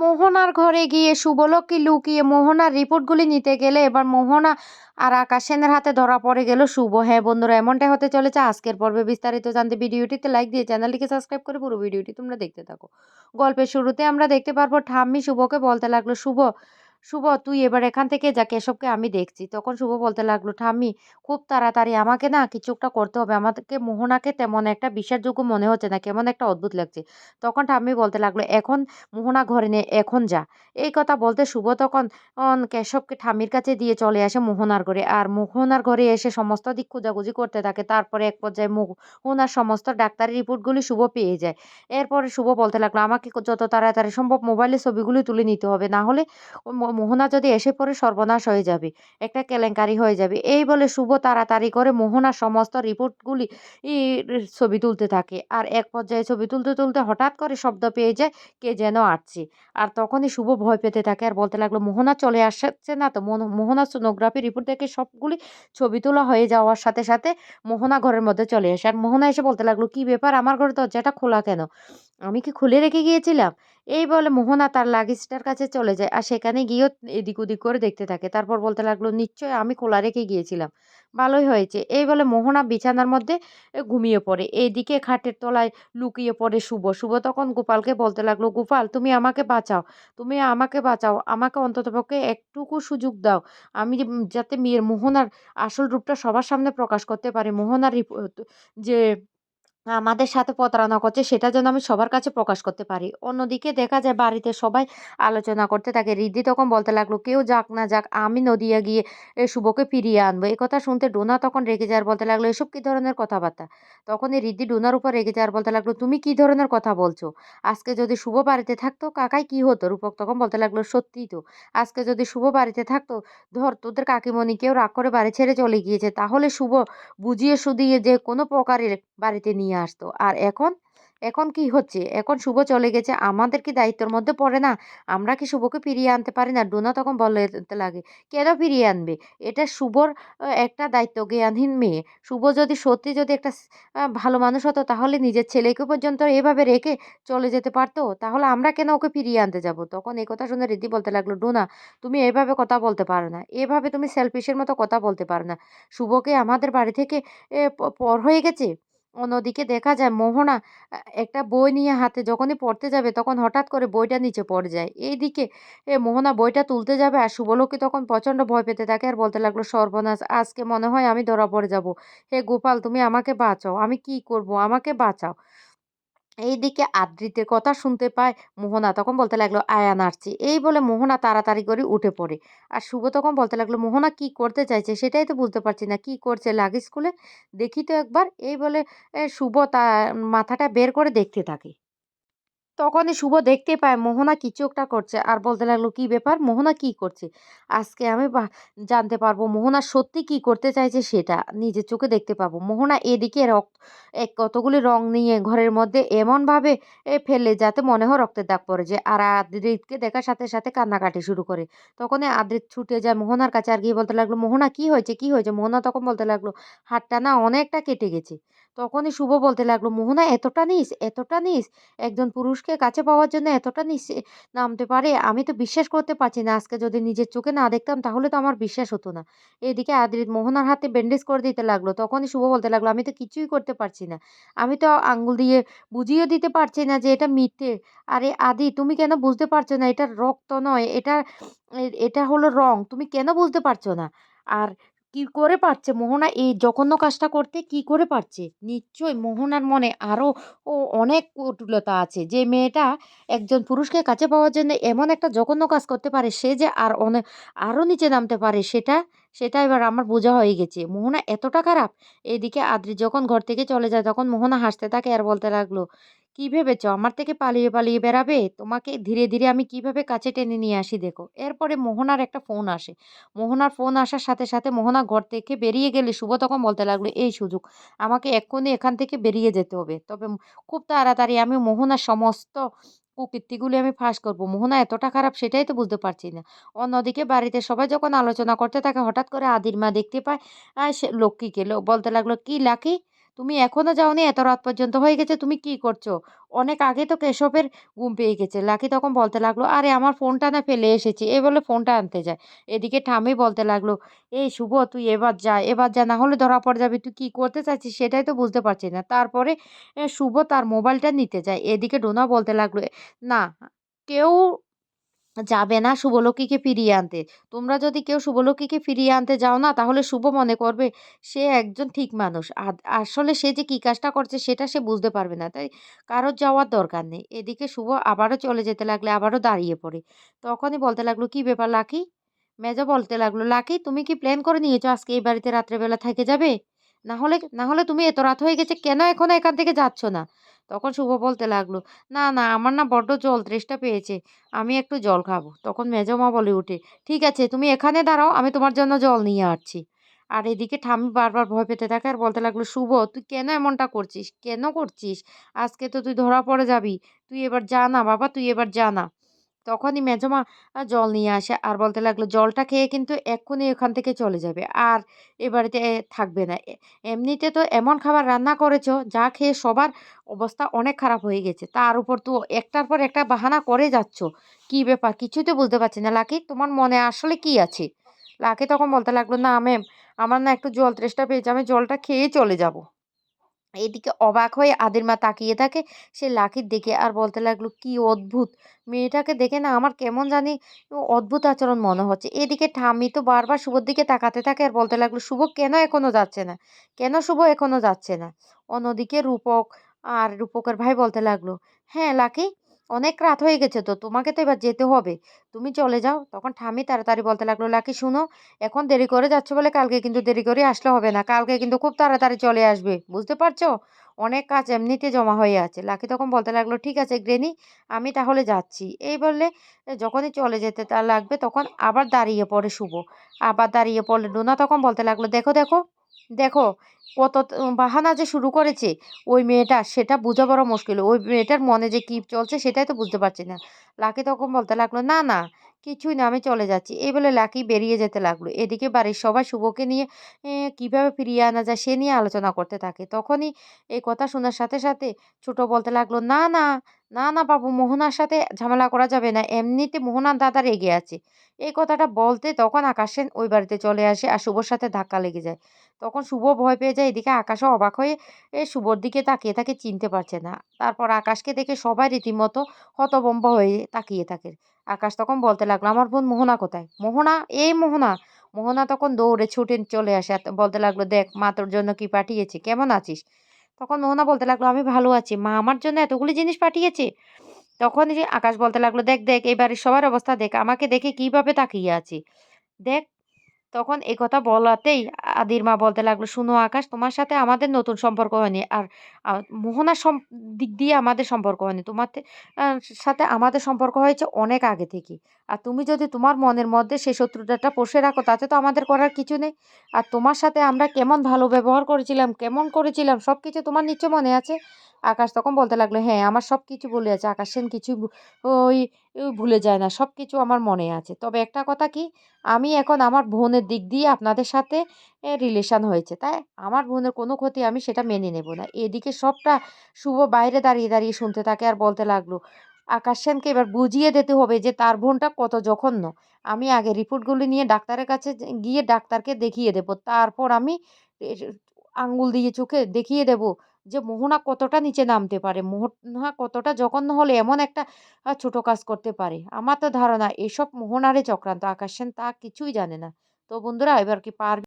মোহনার ঘরে গিয়ে শুভলক্ষ্মী লুকিয়ে মোহনার রিপোর্টগুলি নিতে গেলে এবার মোহনা আর আকাশ সেনের হাতে ধরা পড়ে গেল শুভ। হ্যাঁ বন্ধুরা, এমনটাই হতে চলেছে আজকের পর্বে বিস্তারিত জানতে। ভিডিওটিতে লাইক দিয়ে চ্যানেলটিকে সাবস্ক্রাইব করে পুরো ভিডিওটি তোমরা দেখতে থাকো। গল্পের শুরুতে আমরা দেখতে পারব ঠাম্মি শুভকে বলতে লাগল, শুভ শুভ, তুই এবার এখান থেকে যা কেশবকে আমি দেখছি। তখন শুভ বলতে লাগল, ঠাম্মি, খুব তাড়াতাড়ি আমাকে না কিছু একটা করতে হবে। আমাদেরকে মোহনাকে তেমন একটা বিশ্বাসযোগ্য মনে হচ্ছে না, কেমন একটা অদ্ভুত লাগছে। তখন ঠাম্মি বলতে লাগল, এখন মোহনা ঘরে নে, এখন যা। এই কথা বলতে শুভ তখন কেশবকে ঠাম্মির কাছে দিয়ে চলে আসে মোহনার ঘরে। আর মোহনার ঘরে এসে সমস্ত দিক খোঁজাখুঁজি করতে থাকে। তারপরে এক পর্যায়ে মোহনার সমস্ত ডাক্তারি রিপোর্টগুলি শুভ পেয়ে যায়। এরপরে শুভ বলতে লাগল, আমাকে যত তাড়াতাড়ি সম্ভব মোবাইলে ছবিগুলি তুলে নিতে হবে। না হলে মোহনা যদি এসে পড়ে, সর্বনাশ হয়ে যাবে, একটা কেলেঙ্কারি হয়ে যাবে। এই বলে শুভ তাড়াতাড়ি করে মোহনার সমস্ত রিপোর্টগুলি ছবি তুলতে থাকে। আর এক পর্যায়ে ছবি তুলতে তুলতে হঠাৎ করে শব্দ পেয়ে যায়, কে যেন আসছে। আর তখনই শুভ ভয় পেতে থাকে আর বলতে লাগল, মোহনা চলে আসছে না তো? মোহনা সোনোগ্রাফি রিপোর্ট দেখে সবগুলি ছবি তোলা হয়ে যাওয়ার সাথে সাথে মোহনা ঘরের মধ্যে চলে আসে। আর মোহনা এসে বলতে লাগল, কি ব্যাপার? আমার ঘরে দরজাটা খোলা কেন? আমি কি খুলে রেখে গিয়েছিলাম? এই বলে মোহনা তার লাগেজটার কাছে চলে যায়। আর সেখানে গিয়েও এদিক ওদিক করে দেখতে থাকে। তারপর বলতে লাগল নিশ্চয় আমি খোলা রেখে গিয়েছিলাম? ভালোই হয়েছে। এই বলে মোহনা বিছানার মধ্যে ঘুমিয়ে পড়ে। এইদিকে খাটের তলায় লুকিয়ে পড়ে শুভ। শুভ তখন গোপালকে বলতে লাগল, গোপাল, তুমি আমাকে বাঁচাও। তুমি আমাকে বাঁচাও। আমাকে অন্ততপক্ষে একটুকু সুযোগ দাও। আমি যাতে মেয়ের, মোহনার আসল রূপটা সবার সামনে প্রকাশ করতে পারি। মোহনার যে আমাদের সাথে প্রতারণা করছে, সেটা যেন আমি সবার কাছে প্রকাশ করতে পারি। অন্যদিকে দেখা যায় বাড়িতে সবাই আলোচনা করতে থাকে। রিদ্ধি তখন বলতে লাগল, কেউ যাক না যাক, আমি নদিয়া গিয়ে এ শুভকে ফিরিয়ে আনব। এই কথা শুনতে ডোনা তখন রেগে যাওয়ার বলতে লাগল, এসব কী ধরনের কথাবার্তা? তখন এই রিদ্ধি ডোনার উপর রেগে যাওয়ার বলতে লাগল, তুমি কি ধরনের কথা বলছো? আজকে যদি শুভ বাড়িতে থাকতো, কাকাই কি হতো? রূপক তখন বলতে লাগল সত্যিই তো, আজকে যদি শুভ বাড়িতে থাকতো, ধর তোদের কাকিমণি কেউ রাগ করে বাড়ি ছেড়ে চলে গিয়েছে, তাহলে শুভ বুঝিয়ে শুধিয়ে যে কোনো প্রকারের বাড়িতে নিয়ে আসতো। আর এখন এখন কি হচ্ছে? এখন শুভ চলে গেছে। আমাদের কি দায়িত্বের মধ্যে পড়ে না? আমরা কি শুভকে ফিরিয়ে আনতে পারি না? ডোনা তখন বলতে লাগে। কেন ফিরিয়ে আনবে? এটা শুভর একটা দায়িত্ব, জ্ঞানহীন মেয়ে। শুভ যদি সত্যি যদি একটা ভালো মানুষ হতো, তাহলে নিজের ছেলেকে পর্যন্ত এভাবে রেখে চলে যেতে পারতো। তাহলে আমরা কেন ওকে ফিরিয়ে আনতে যাব? তখন এই কথা শুনে রিদ্ধি বলতে লাগল, ডোনা, তুমি এভাবে কথা বলতে পারো না। এভাবে তুমি সেলফিশের মতো কথা বলতে পারো না। শুভকে আমাদের বাড়ি থেকে পর হয়ে গেছে। অন্যদিকে দেখা যায় মোহনা একটা বই নিয়ে হাতে যখনই পড়তে যাবে তখন হঠাৎ করে বইটা নিচে পড়ে যায়। এইদিকে মোহনা বইটা তুলতে যাবে আর শুভলক্ষ্মী তখন প্রচণ্ড ভয় পেতে থাকে আর বলতে লাগল, সর্বনাশ, আজকে মনে হয় আমি ধরা পড়ে যাব। হে গোপাল, তুমি আমাকে বাঁচাও। আমি কি করব? আমাকে বাঁচাও। এইদিকে আদ্রিতের কথা শুনতে পায় মোহনা, তখন বলতে লাগল আয়ান আসছে এই বলে মোহনা তাড়াতাড়ি করে উঠে পড়ে। আর শুভ তখন বলতে লাগল, মোহনা কি করতে চাইছে সেটাই তো বুঝতে পারছি না, কি করছে লাগে স্কুলে? দেখি তো একবার, এই বলে শুভ তা, মাথাটা বের করে দেখতে থাকে। তখনই শুভ দেখতে পায় মোহনা কিছু একটা করছে। আর বলতে লাগল, কি ব্যাপার? মোহনা কি করছে? আজকে আমি জানতে পারব মোহনা সত্যি কি করতে চাইছে সেটা নিজের চোখে দেখতে পাবো। মোহনা এদিকে রক্ত এক কতগুলি রং নিয়ে ঘরের মধ্যে এমনভাবে ফেলে যাতে মনে হয় রক্তের দাগ পড়ে যায়। আর আদ্রিতকে দেখার সাথে সাথে কান্নাকাটি শুরু করে। তখনই আদ্রিত ছুটে যায় মোহনার কাছে আর গিয়ে বলতে লাগল, মোহনা, কি হয়েছে? কি হয়েছে? মোহনা তখন বলতে লাগল, হাতটা না অনেকটা কেটে গেছে। তখনই শুভ বলতে লাগল, মোহনা, এতটা নিস এতটা নিস, একজন পুরুষকে কাছে পাওয়ার জন্য এতটা নিস নামতে পারে, আমি তো বিশ্বাস করতে পারছি না, আজকে যদি নিজের চোখে না দেখতাম তাহলে তো আমার বিশ্বাস হতো না। এদিকে আদ্রিত মোহনার হাতে ব্যান্ডেজ করে দিতে লাগল, তখনই শুভ বলতে লাগল, আমি তো কিছুই করতে পারছি না, আমি তো আঙ্গুল দিয়ে বুঝিয়ে দিতে পারছি না যে এটা মিথ্যে। আরে আদি, তুমি কেন বুঝতে পারছ না? এটা রক্ত নয়, এটা এটা হলো রং, তুমি কেন বুঝতে পারছ না? আর কি করে পারছে? মোহনা, এই জঘন্য কাজটা করতে কি করে পারছে? নিশ্চয়ই মোহনার মনে আরও ও অনেক কটুলতা আছে। যে মেয়েটা একজন পুরুষকে কাছে পাওয়ার জন্য এমন একটা জঘন্য কাজ করতে পারে, সে যে আর অনেক আরও নিচে নামতে পারে, সেটা সেটা এবার আমার বোঝা হয়ে গেছে। মোহনা এতটা খারাপ? এদিকে আদ্রি যখন ঘর থেকে চলে যায়, তখন মোহনা হাসতে থাকে আর বলতে লাগল কি ভেবেছ? আমার থেকে পালিয়ে পালিয়ে বেড়াবে? তোমাকে ধীরে ধীরে আমি কীভাবে কাছে টেনে নিয়ে আসি দেখো? এরপরে মোহনার একটা ফোন আসে। মোহনার ফোন আসার সাথে সাথে মোহনা ঘর থেকে বেরিয়ে গেলে শুভ তখন বলতে লাগল, এই সুযোগ, আমাকে এক্ষুনি এখান থেকে বেরিয়ে যেতে হবে। তবে খুব তাড়াতাড়ি আমি মোহনার সমস্ত কুকীর্তিগুলি আমি ফাঁস করব। মোহনা এতটা খারাপ সেটাই তো বুঝতে পারছি না। অন্যদিকে বাড়িতে সবাই যখন আলোচনা করতে থাকে, হঠাৎ করে আদির মা দেখতে পায় সে লক্ষ্মীকে বলতে লাগল, কি লাকি? তুমি এখনও যাওনি? এত রাত পর্যন্ত হয়ে গেছে, তুমি কি করছ? অনেক আগে তো কেশবের ঘুম পেয়ে গেছে। লাকি তখন বলতে লাগল, আরে, আমার ফোনটা না ফেলে এসেছি। এ বলে ফোনটা আনতে যায়। এদিকে ঠামি বলতে লাগল, এই শুভ, তুই এবার যা এবার যা না হলে ধরা পড়ে যাবি। তুই কি করতে চাচ্ছিস সেটাই তো বুঝতে পারছি না। তারপরে শুভ তার মোবাইলটা নিতে যায়। এদিকে ডোনা বলতে লাগল, না, কেউ যাবে না শুভলক্ষ্মীকে ফিরিয়ে আনতে। তোমরা যদি কেউ শুভলক্ষ্মীকে ফিরিয়ে আনতে যাও না, তাহলে শুভ মনে করবে সে একজন ঠিক মানুষ। আসলে সে যে কী কাজটা করছে সেটা সে বুঝতে পারবে না। তাই কারোর যাওয়ার দরকার নেই। এদিকে শুভ আবারও চলে যেতে লাগলে আবারও দাঁড়িয়ে পড়ে। তখনই বলতে লাগল, কি ব্যাপার লাকি? মেজো বলতে লাগল, লাকি, তুমি কি প্ল্যান করে নিয়েছো আজকে এই বাড়িতে রাত্রেবেলা থেকে যাবে? না হলে না হলে তুমি এত রাত হয়ে গেছে, কেন এখনও এখান থেকে যাচ্ছ না? তখন শুভ বলতে লাগল, না না, আমার না বড্ড জল তেষ্টা পেয়েছে, আমি একটু জল খাব। তখন মেজমা বলে উঠে, ঠিক আছে, তুমি এখানে দাঁড়াও, আমি তোমার জন্য জল নিয়ে আসছি। আর এদিকে ঠাম্মি বারবার ভয় পেতে থাকে আর বলতে লাগল, শুভ, তুই কেন এমনটা করছিস? কেন করছিস? আজকে তো তুই ধরা পড়ে যাবি, তুই এবার যা না বাবা, তুই এবার যা না তখনই মেজমা জল নিয়ে আসে আর বলতে লাগল, "জলটা খেয়ে কিন্তু এক্ষুনি এখান থেকে চলে যাবে। আর এ বাড়িতে থাকবে না। এমনিতে তো এমন খাবার রান্না করেছ, যা খেয়ে সবার অবস্থা অনেক খারাপ হয়ে গেছে। তার উপর তো একটার পর একটা বাহানা করে যাচ্ছ। কি ব্যাপার? কিছুই তো বুঝতে পারছি না। লাকি তোমার মনে আসলে কি আছে?" লাকি তখন বলতে লাগল, "না ম্যাম, আমার না একটু জল তেষ্টা পেয়েছে। আমি জলটা খেয়েই চলে যাব।" এদিকে অবাক হয়ে আদির মা তাকিয়ে থাকে, সে লাকির দিকে আর বলতে লাগল, কি অদ্ভুত! মেয়েটাকে দেখে না আমার কেমন জানি অদ্ভুত আচরণ মনে হচ্ছে। এদিকে ঠাম্মি তো বারবার শুভর দিকে তাকাতে থাকে আর বলতে লাগল, শুভ কেন এখনও যাচ্ছে না? কেন শুভ এখনও যাচ্ছে না? অন্যদিকে রূপক আর রূপকের ভাই বলতে লাগল হ্যাঁ লাকি অনেক রাত হয়ে গেছে তো, তোমাকে তো এবার যেতে হবে। তুমি চলে যাও। তখন ঠামি তাড়াতাড়ি বলতে লাগল, লাকি, শুনো, এখন দেরি করে যাচ্ছ বলে কালকে কিন্তু দেরি করে আসলে হবে না। কালকে কিন্তু খুব তাড়াতাড়ি চলে আসবে। বুঝতে পারছ? অনেক কাজ এমনিতে জমা হয়ে আছে। লাকি তখন বলতে লাগল, ঠিক আছে গ্রেনি আমি তাহলে যাচ্ছি। এই বললে যখনই চলে যেতে তার লাগবে তখন আবার দাঁড়িয়ে পড়ে শুভ। আবার দাঁড়িয়ে পড়লে ডোনা তখন বলতে লাগল, দেখো দেখো দেখো, কত বাহানা যে শুরু করেছে ওই মেয়েটা, সেটা বোঝা বড় মুশকিল। ওই মেয়েটার মনে যে কি চলছে সেটাই তো বুঝতে পারছি না। লাকি তখন বলতে লাগল, না না, কিছুই না, আমি চলে যাচ্ছি। এই বলে লাকি বেরিয়ে যেতে লাগল। এদিকে বাড়ির সবাই শুভকে নিয়ে কীভাবে ফিরিয়ে আনা যায় সে নিয়ে আলোচনা করতে থাকে। তখনই এই কথা শোনার সাথে সাথে ছোট বলতে লাগল, না না না না বাবু, মোহনার সাথে ঝামেলা করা যাবে না। এমনিতে মোহনার দাদা রেগে আছে। এই কথাটা বলতে তখন আকাশ সেন ওই বাড়িতে চলে আসে আর শুভর সাথে ধাক্কা লেগে যায়। তখন শুভ ভয় পেয়ে যায়, এদিকে আকাশও অবাক হয়ে এ শুভর দিকে তাকিয়ে তাকে চিনতে পারছে না। তারপর আকাশকে দেখে সবাই রীতিমতো হতভম্ব হয়ে তাকিয়ে থাকে। আকাশ তখন বলতে লাগল, আমার বোন মোহনা কোথায়? মোহনা? এই মোহনা? মোহনা তখন দৌড়ে ছুটে চলে আসে বলতে লাগল, দেখ, মা তোর জন্য কি পাঠিয়েছে, কেমন আছিস? তখন মোহনা বলতে লাগল, আমি ভালো আছি, মা আমার জন্য এতগুলি জিনিস পাঠিয়েছে। তখন যে আকাশ বলতে লাগল, দেখ দেখ, এই বাড়ির সবার অবস্থা দেখ, আমাকে দেখে কীভাবে তাকিয়ে আছে? দেখ তখন এই কথা বলাতেই আদির মা বলতে লাগল, শুনো আকাশ, তোমার সাথে আমাদের নতুন সম্পর্ক হয়নি আর মোহনার দিক দিয়ে আমাদের সম্পর্ক হয়নি। তোমার সাথে আমাদের সম্পর্ক হয়েছে অনেক আগে থেকে আর তুমি যদি তোমার মনের মধ্যে সেই শত্রুতাটা পুষে রাখো, তাতে তো আমাদের করার কিছু নেই। আর তোমার সাথে আমরা কেমন ভালো ব্যবহার করেছিলাম, কেমন করেছিলাম সব কিছু তোমার নিশ্চয় মনে আছে? আকাশ তখন বলতে লাগল হ্যাঁ আমার সব কিছু বলে আছে। আকাশ সেন কিছু ওই ভুলে যায় না। সব কিছু আমার মনে আছে। তবে একটা কথা কি? আমি এখন আমার বোনের দিক দিয়ে আপনাদের সাথে রিলেশান হয়েছে তাই আমার বোনের কোনো ক্ষতি আমি সেটা মেনে নেব না এদিকে সবটা শুভ বাইরে দাঁড়িয়ে দাঁড়িয়ে শুনতে থাকে আর বলতে লাগল, আকাশ সেনকে এবার বুঝিয়ে দিতে হবে যে তার বোনটা কত জঘন্য আমি আগে রিপোর্টগুলি নিয়ে ডাক্তারের কাছে গিয়ে ডাক্তারকে দেখিয়ে দেব তারপর আমি আঙ্গুল দিয়ে চোখে দেখিয়ে দেব যে মোহনা কতটা নিচে নামতে পারে মোহনা কতটা জঘন্য হলে এমন একটা ছোট কাজ করতে পারে। আমার তো ধারণা এসব মোহনারে চক্রান্ত। আকাশ সেন তা কিছুই জানে না। তো বন্ধুরা এবার কি পারবে?